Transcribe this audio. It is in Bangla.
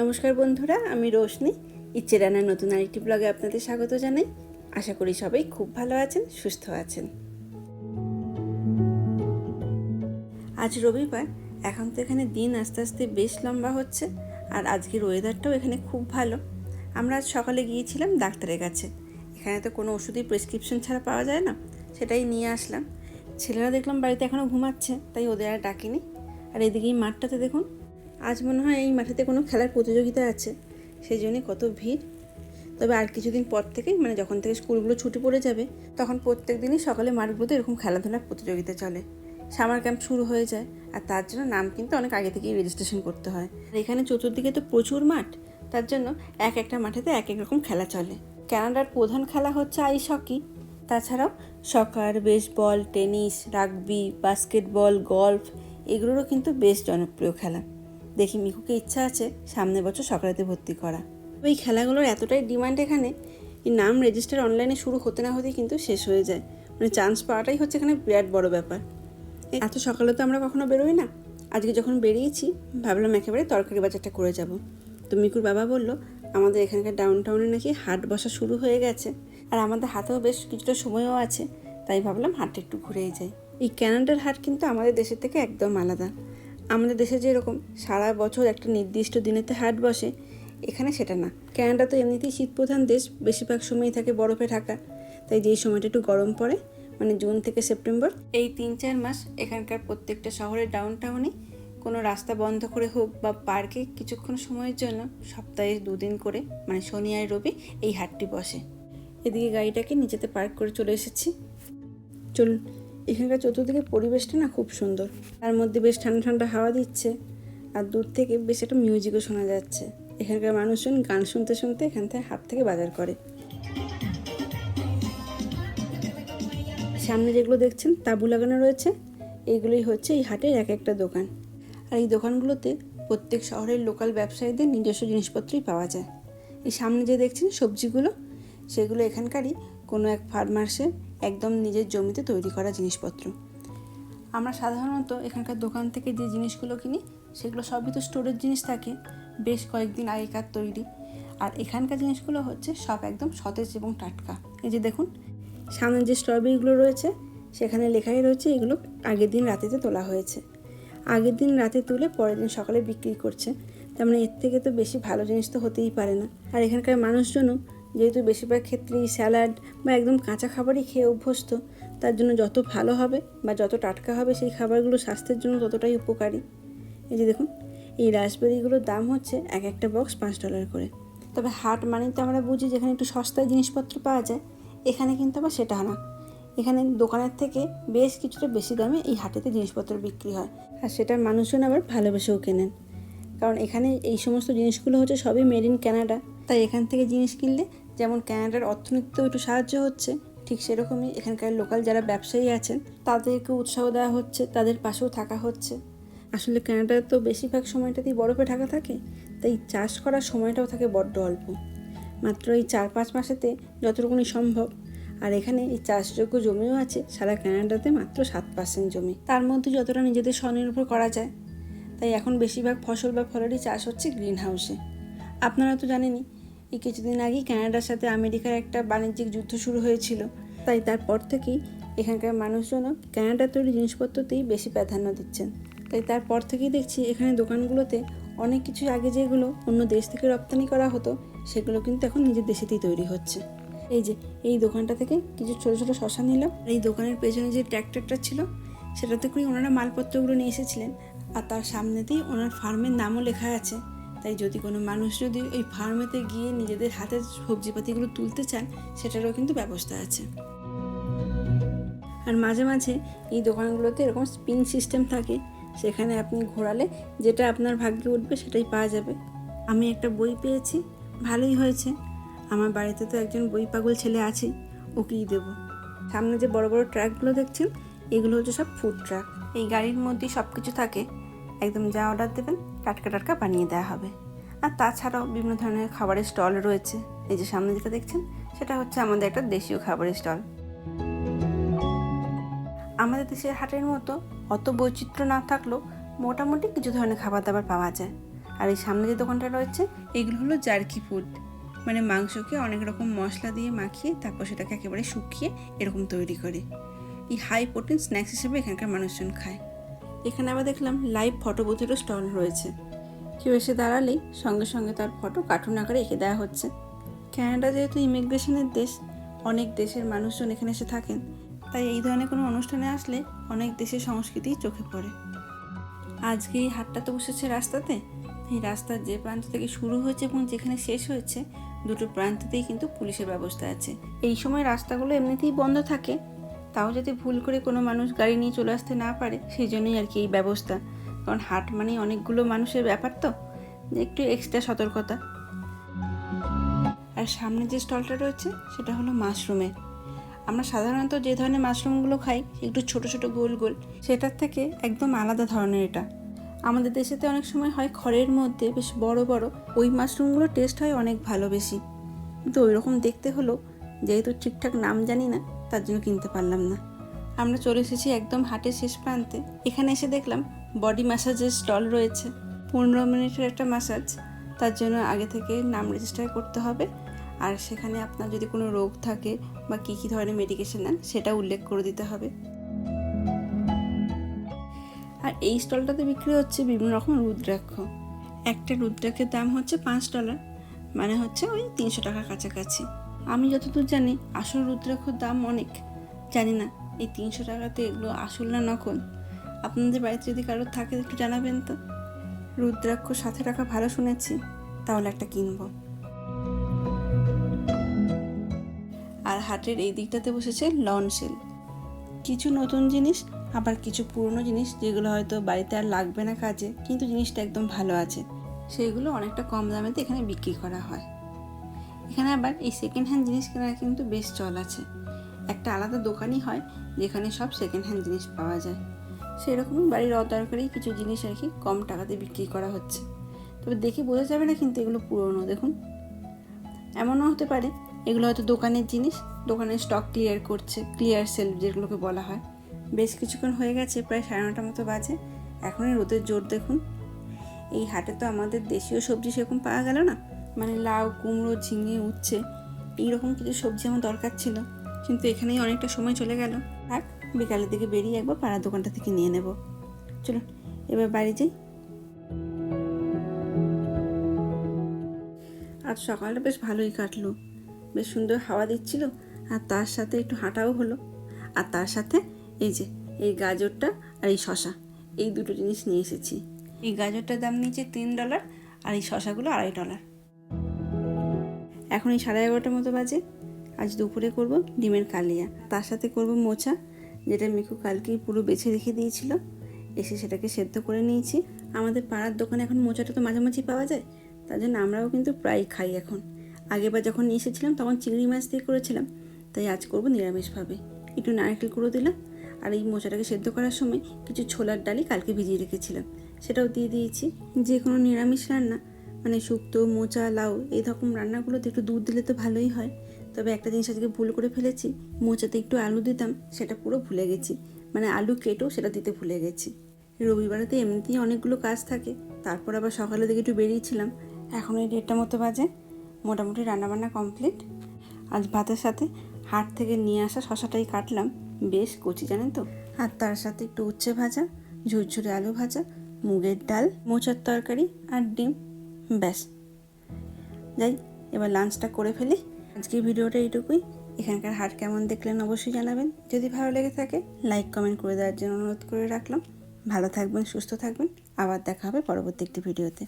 নমস্কার বন্ধুরা, আমি রোশনি। ইচ্ছে রান্নার নতুন আরেকটি ব্লগে আপনাদের স্বাগত জানাই। আশা করি সবাই খুব ভালো আছেন, সুস্থ আছেন। আজ রবিবার, এখন তো এখানে দিন আস্তে আস্তে বেশ লম্বা হচ্ছে, আর আজকের ওয়েদারটাও এখানে খুব ভালো। আমরা আজ সকালে গিয়েছিলাম ডাক্তারের কাছে। এখানে তো কোনো ওষুধই প্রেসক্রিপশন ছাড়া পাওয়া যায় না, সেটাই নিয়ে আসলাম। ছেলেরা দেখলাম বাড়িতে এখনও ঘুমাচ্ছে, তাই ওদের আর ডাকিনি। আর এদিকে মাঠটাতে দেখুন আজ মনে হয় এই মাঠেতে কোনো খেলার প্রতিযোগিতা আছে। সেই জন্যে কত ভিড়। তবে আর কিছুদিন পর থেকেই মানে যখন থেকে স্কুলগুলো ছুটি পড়ে যাবে, তখন প্রত্যেক দিনই সকালে মাঠগুলোতে এরকম খেলাধুলার প্রতিযোগিতা চলে। সামার ক্যাম্প শুরু হয়ে যায়, আর তার জন্য নাম কিন্তু অনেক আগে থেকেই রেজিস্ট্রেশন করতে হয়। আর এখানে চতুর্দিকে তো প্রচুর মাঠ, তার জন্য এক একটা মাঠেতে এক এক রকম খেলা চলে। কানাডার প্রধান খেলা হচ্ছে আইস হকি। তাছাড়াও soccer baseball tennis rugby basketball golf এগুলোরও কিন্তু বেশ জনপ্রিয় খেলা। দেখি মিকুকে ইচ্ছা আছে সামনের বছর সকালেতে ভর্তি করা। এই খেলাগুলোর এতটাই ডিমান্ড এখানে নাম রেজিস্টার অনলাইনে শুরু হতে না হতেই কিন্তু শেষ হয়ে যায়। মানে চান্স পাওয়াটাই হচ্ছে এখানে বিরাট বড় ব্যাপার। এত সকালে তো আমরা কখনো বেরোই না। আজকে যখন বেরিয়েছি, ভাবলাম একেবারে তরকারি বাজারটা করে যাব। তো মিকুর বাবা বলল, আমাদের এখানকার ডাউন টাউনে নাকি হাট বসা শুরু হয়ে গেছে। আর আমাদের হাতেও বেশ কিছুটা সময়ও আছে। তাই ভাবলাম হাটটা একটু ঘুরেই যাই। এই ক্যানাডার হাট কিন্তু আমাদের দেশের থেকে একদম আলাদা। আমাদের দেশে যেরকম সারা বছর একটা নির্দিষ্ট দিনেতে হাট বসে, এখানে সেটা না। ক্যানাডা তো এমনিতেই শীতপ্রধান দেশ, বেশিরভাগ সময়ই থাকে বরফে ঢাকা। তাই যেই সময়টা একটু গরম পড়ে মানে জুন থেকে সেপ্টেম্বর, এই তিন চার মাস এখানকার প্রত্যেকটা শহরের ডাউন টাউনে কোনো রাস্তা বন্ধ করে হোক বা পার্কে কিছুক্ষণ সময়ের জন্য সপ্তাহে দুদিন করে মানে শনি আর রবি এই হাটটি বসে। এদিকে গাড়িটাকে নিচেতে পার্ক করে চলে এসেছি। চলুন এখানকার চতুর্দিকে পরিবেশটা না খুব সুন্দর। তার মধ্যে বেশ ঠান্ডা ঠান্ডা হাওয়া দিচ্ছে আর দূর থেকে বেশ একটা মিউজিকও শোনা যাচ্ছে। এখানকার মানুষজন গান শুনতে শুনতে এখান থেকে হাট থেকে বাজার করে। সামনে যেগুলো দেখছেন, তাঁবু লাগানো রয়েছে। এইগুলোই হচ্ছে এই হাটের এক একটা দোকান। আর এই দোকানগুলোতে প্রত্যেক শহরের লোকাল ব্যবসায়ীদের নিজস্ব জিনিসপত্রই পাওয়া যায়। এই সামনে যে দেখছেন সবজিগুলো, সেগুলো এখানকারই কোনো এক ফার্মার্সের একদম নিজের জমিতে তৈরি করা জিনিসপত্র। আমরা সাধারণত এখানকার দোকান থেকে যে জিনিসগুলো কিনি, সেগুলো সবই তো স্টোরের জিনিস থাকে। বেশ কয়েকদিন আগেকার তৈরি। আর এখানকার জিনিসগুলো হচ্ছে সব একদম সতেজ এবং টাটকা। এই যে দেখুন, সামনে যে স্ট্রবেরিগুলো রয়েছে, সেখানে লেখাই রয়েছে এগুলো আগের দিন রাতেতে তোলা হয়েছে। আগের দিন রাতে তুলে পরের দিন সকালে বিক্রি করছে। তার মানে এর থেকে তো বেশি ভালো জিনিস তো হতেই পারে না। আর এখানকার মানুষজনও যেহেতু বেশিরভাগ ক্ষেত্রেই স্যালাড বা একদম কাঁচা খাবারই খেয়ে অভ্যস্ত, তার জন্য যত ভালো হবে বা যত টাটকা হবে সেই খাবারগুলো স্বাস্থ্যের জন্য ততটাই উপকারী। এই যে দেখুন, এই রাসবেরিগুলোর দাম হচ্ছে এক একটা বক্স পাঁচ ডলার করে। তবে হাট মানেই তো আমরা বুঝি যেখানে একটু সস্তায় জিনিসপত্র পাওয়া যায়, এখানে কিন্তু আবার সেটা না। এখানে দোকানের থেকে বেশ কিছুটা বেশি দামে এই হাটেতে জিনিসপত্র বিক্রি হয়। আর সেটা মানুষজন আবার ভালোবেসেও কেনেন। কারণ এখানে এই সমস্ত জিনিসগুলো হচ্ছে সবই মেড ইন ক্যানাডা, তাই এখান থেকে জিনিস কিনলে যেমন ক্যানাডার অর্থনীতিতেও একটু সাহায্য হচ্ছে, ঠিক সেরকমই এখানকার লোকাল যারা ব্যবসায়ী আছেন তাদেরকে উৎসাহ দেওয়া হচ্ছে, তাদের পাশেও থাকা হচ্ছে। আসলে ক্যানাডার তো বেশিরভাগ সময়টাতেই বরফে ঢাকা থাকে, তাই চাষ করার সময়টাও থাকে বড্ড অল্প। মাত্র এই চার পাঁচ মাসেতে যতটুকুনি সম্ভব, আর এখানে এই চাষযোগ্য জমিও আছে, সারা ক্যানাডাতে মাত্র সাত পার্সেন্ট জমি। তার মধ্যে যতটা নিজেদের স্বনির্ভর করা যায়, তাই এখন বেশিরভাগ ফসল বা ফলেরই চাষ হচ্ছে গ্রিন হাউসে আপনারা তো জানেনই এই কিছুদিন আগেই ক্যানাডার সাথে আমেরিকার একটা বাণিজ্যিক যুদ্ধ শুরু হয়েছিল। তাই তারপর থেকেই এখানকার মানুষজনও ক্যানাডার তৈরি জিনিসপত্রতেই বেশি প্রাধান্য দিচ্ছেন। তাই তারপর থেকেই দেখছি এখানে দোকানগুলোতে অনেক কিছু আগে যেগুলো অন্য দেশ থেকে রপ্তানি করা হতো, সেগুলো কিন্তু এখন নিজের দেশেতেই তৈরি হচ্ছে। এই যে, এই দোকানটা থেকে কিছু ছোটো ছোটো শশা নিলাম। এই দোকানের পেছনে যে ট্র্যাক্টরটা ছিল, সেটাতে করেই ওনারা মালপত্রগুলো নিয়ে এসেছিলেন। আর তার সামনেতেই ওনার ফার্মের নামও লেখা আছে। তাই যদি কোনো মানুষ যদি ওই ফার্মেতে গিয়ে নিজেদের হাতের সবজিপাতিগুলো তুলতে চান, সেটারও কিন্তু ব্যবস্থা আছে। আর মাঝে মাঝে এই দোকানগুলোতে এরকম স্পিন সিস্টেম থাকে, সেখানে আপনি ঘোরালে যেটা আপনার ভাগ্যে উঠবে সেটাই পাওয়া যাবে। আমি একটা বই পেয়েছি, ভালোই হয়েছে। আমার বাড়িতে তো একজন বই পাগল ছেলে আছে, ওকেই দেবো। সামনে যে বড় বড় ট্রাকগুলো দেখছেন, এগুলো হচ্ছে সব ফুড ট্রাক এই গাড়ির মধ্যেই সব কিছু থাকে। একদম যা অর্ডার দেবেন, টাটকা টাটকা বানিয়ে দেওয়া হবে। আর তাছাড়াও বিভিন্ন ধরনের খাবারের স্টল রয়েছে। এই যে সামনে যেটা দেখছেন, সেটা হচ্ছে আমাদের একটা দেশীয় খাবারের স্টল আমাদের দেশের হাটের মতো অত বৈচিত্র্য না থাকলেও মোটামুটি কিছু ধরনের খাবার দাবার পাওয়া যায়। আর এই সামনে যে দোকানটা রয়েছে, এগুলো হলো জার্কি ফুড মানে মাংসকে অনেক রকম মশলা দিয়ে মাখিয়ে, তারপর সেটাকে একেবারে শুকিয়ে এরকম তৈরি করে। এই হাই প্রোটিন স্ন্যাক্স হিসেবে এখানকার মানুষজন খায়। এখানে আবার দেখলাম লাইভ ফটো বুথেরও স্টল রয়েছে। কেউ এসে দাঁড়ালেই সঙ্গে সঙ্গে তার ফটো কার্টুন আকারে এঁকে দেওয়া হচ্ছে। ক্যানাডা যেহেতু ইমিগ্রেশনের দেশ, অনেক দেশের মানুষজন এখানে এসে থাকেন। তাই এই ধরনের কোনো অনুষ্ঠানে আসলে অনেক দেশের সংস্কৃতিই চোখে পড়ে। আজকে এই হাটটা তো বসেছে রাস্তাতে। এই রাস্তার যে প্রান্ত থেকে শুরু হয়েছে এবং যেখানে শেষ হয়েছে, দুটো প্রান্ততেই কিন্তু পুলিশের ব্যবস্থা আছে। এই সময় রাস্তাগুলো এমনিতেই বন্ধ থাকে। তাও যদি ভুল করে কোনো মানুষ গাড়ি নিয়ে চলে আসতে না পারে, সেই জন্যই আর কি এই ব্যবস্থা। কারণ হাট মানেই অনেকগুলো মানুষের ব্যাপার তো, একটু এক্সট্রা সতর্কতা। আর সামনে যে স্টলটা রয়েছে, সেটা হলো মাশরুমের আমরা সাধারণত যে ধরনের মাশরুমগুলো খাই, একটু ছোট ছোট গোল গোল, সেটার থেকে একদম আলাদা ধরনের এটা। আমাদের দেশেতে অনেক সময় হয় খড়ের মধ্যে বেশ বড় বড়, ওই মাশরুমগুলো টেস্ট হয় অনেক ভালো বেশি। কিন্তু ওই রকম দেখতে হলো যেহেতু ঠিকঠাক নাম জানি না তার জন্য কিনতে পারলাম না। আমরা চলে এসেছি একদম হাটের শেষ প্রান্তে। এখানে এসে দেখলাম বডি ম্যাসাজের স্টল রয়েছে। পনেরো মিনিটের একটা ম্যাসাজ তার জন্য আগে থেকে নাম রেজিস্টার করতে হবে। আর সেখানে আপনার যদি কোনো রোগ থাকে বা কী কী ধরনের মেডিকেশন নেন, সেটা উল্লেখ করে দিতে হবে। আর এই স্টলটাতে বিক্রি হচ্ছে বিভিন্ন রকম রুদ্রাক্ষ। একটা রুদ্রাক্ষের দাম হচ্ছে পাঁচ ডলার মানে হচ্ছে ওই তিনশো টাকার কাছাকাছি। আমি যতদূর জানি, আসল রুদ্রাক্ষর দাম অনেক। জানি না, এই তিনশো টাকাতে এগুলো আসল না নকল। আপনাদের বাড়িতে যদি কারোর থাকে, একটু জানাবেন তো? রুদ্রাক্ষ সাথে রাখা ভালো শুনেছি, তাহলে একটা কিনবো। আর হাটের এই দিকটাতে বসেছে লন সেল। কিছু নতুন জিনিস, আবার কিছু পুরনো জিনিস, যেগুলো হয়তো বাড়িতে আর লাগবে না কাজে, কিন্তু জিনিসটা একদম ভালো আছে। সেগুলো অনেকটা কম দামেতে এখানে বিক্রি করা হয়। এখানে আবার এই সেকেন্ড হ্যান্ড জিনিস কেনার কিন্তু বেশ চল আছে। একটা আলাদা দোকানই হয়, যেখানে সব সেকেন্ড হ্যান্ড জিনিস পাওয়া যায়। সেরকমই বাড়ির অদরকারি কিছু জিনিস আর কি কম টাকাতে বিক্রি করা হচ্ছে। তবে দেখে বোঝা যাবে না কিন্তু এগুলো পুরনো, দেখুন। এমনও হতে পারে, এগুলো হয়তো দোকানের জিনিস, দোকানের স্টক ক্লিয়ার করছে ক্লিয়ার সেল যেগুলোকে বলা হয়। বেশ কিছুক্ষণ হয়ে গেছে, প্রায় সাড়ে নটার মতো বাজে। এখনই রোদের জোর, দেখুন। এই হাটে তো আমাদের দেশীয় সবজি সেরকম পাওয়া গেল না? মানে লাউ, কুমড়ো, ঝিঙে, উচ্ছে, এইরকম কিছু সবজি আমার দরকার ছিল। কিন্তু এখানেই অনেকটা সময় চলে গেল। থাক বিকালের দিকে বেরিয়ে একবার পাড়ার দোকানটা থেকে নিয়ে নেব। চলুন, এবার বাড়ি যাই। আজ সকালটা বেশ ভালোই কাটলো। বেশ সুন্দর হাওয়া দিচ্ছিল, আর তার সাথে একটু হাঁটাও হলো। আর তার সাথে এই যে, এই গাজরটা আর এই শশা এই দুটো জিনিস নিয়ে এসেছি। এই গাজরটার দাম নিয়েছে তিন ডলার, আর এই শশাগুলো আড়াই ডলার। এখন এই সাড়ে এগারোটার মতো বাজে। আজ দুপুরে করব ডিমের কালিয়া। তার সাথে করব মোচা, যেটা মিকু কালকেই পুরো বেছে রেখে দিয়েছিল। এসে সেটাকে সেদ্ধ করে নিয়েছি। আমাদের পাড়ার দোকানে এখন মোচাটা তো মাঝামাঝি পাওয়া যায়। তার জন্য আমরাও কিন্তু প্রায় খাই এখন। আগেবার যখন নিয়ে এসেছিলাম, তখন চিংড়ি মাছ দিয়ে করেছিলাম। তাই আজ করব নিরামিষভাবে। একটু নারকেল কুড়ো দিলাম আর এই মোচাটাকে সেদ্ধ করার সময় কিছু ছোলার ডালি কালকে ভিজিয়ে রেখেছিলাম। সেটাও দিয়ে দিয়েছি। যে কোনো নিরামিষ রান্না মানে শুক্তো, মোচা, লাউ এই রকম রান্নাগুলোতে একটু দুধ দিলে তো ভালোই হয়। তবে একটা জিনিস আজকে ভুল করে ফেলেছি, মোচাতে একটু আলু দিতাম, সেটা পুরো ভুলে গেছি। মানে আলু কেটেও সেটা দিতে ভুলে গেছি। রবিবারেতে এমনিতেই অনেকগুলো কাজ থাকে, তারপর আবার সকালের দিকে একটু বেরিয়েছিলাম। এখন এই দেড়টা মতো বাজে, মোটামুটি রান্নাবান্না কমপ্লিট। আজ ভাতের সাথে হাট থেকে নিয়ে আসা শশাটাই কাটলাম, বেশ কচি, জানেন তো? আর তার সাথে একটু উচ্ছে ভাজা, ঝুরঝুরে আলু ভাজা, মুগের ডাল, মোচার তরকারি আর ডিম। ব্যাস। যাই, এবার লাঞ্চটা করে ফেলি। আজকের ভিডিওটা এইটুকুই। এখানকার হাট কেমন দেখলেন অবশ্যই জানাবেন। যদি ভালো লেগে থাকে লাইক কমেন্ট করে দেওয়ার জন্য অনুরোধ করে রাখলাম। ভালো থাকবেন, সুস্থ থাকবেন। আবার দেখা হবে পরবর্তী একটি ভিডিওতে।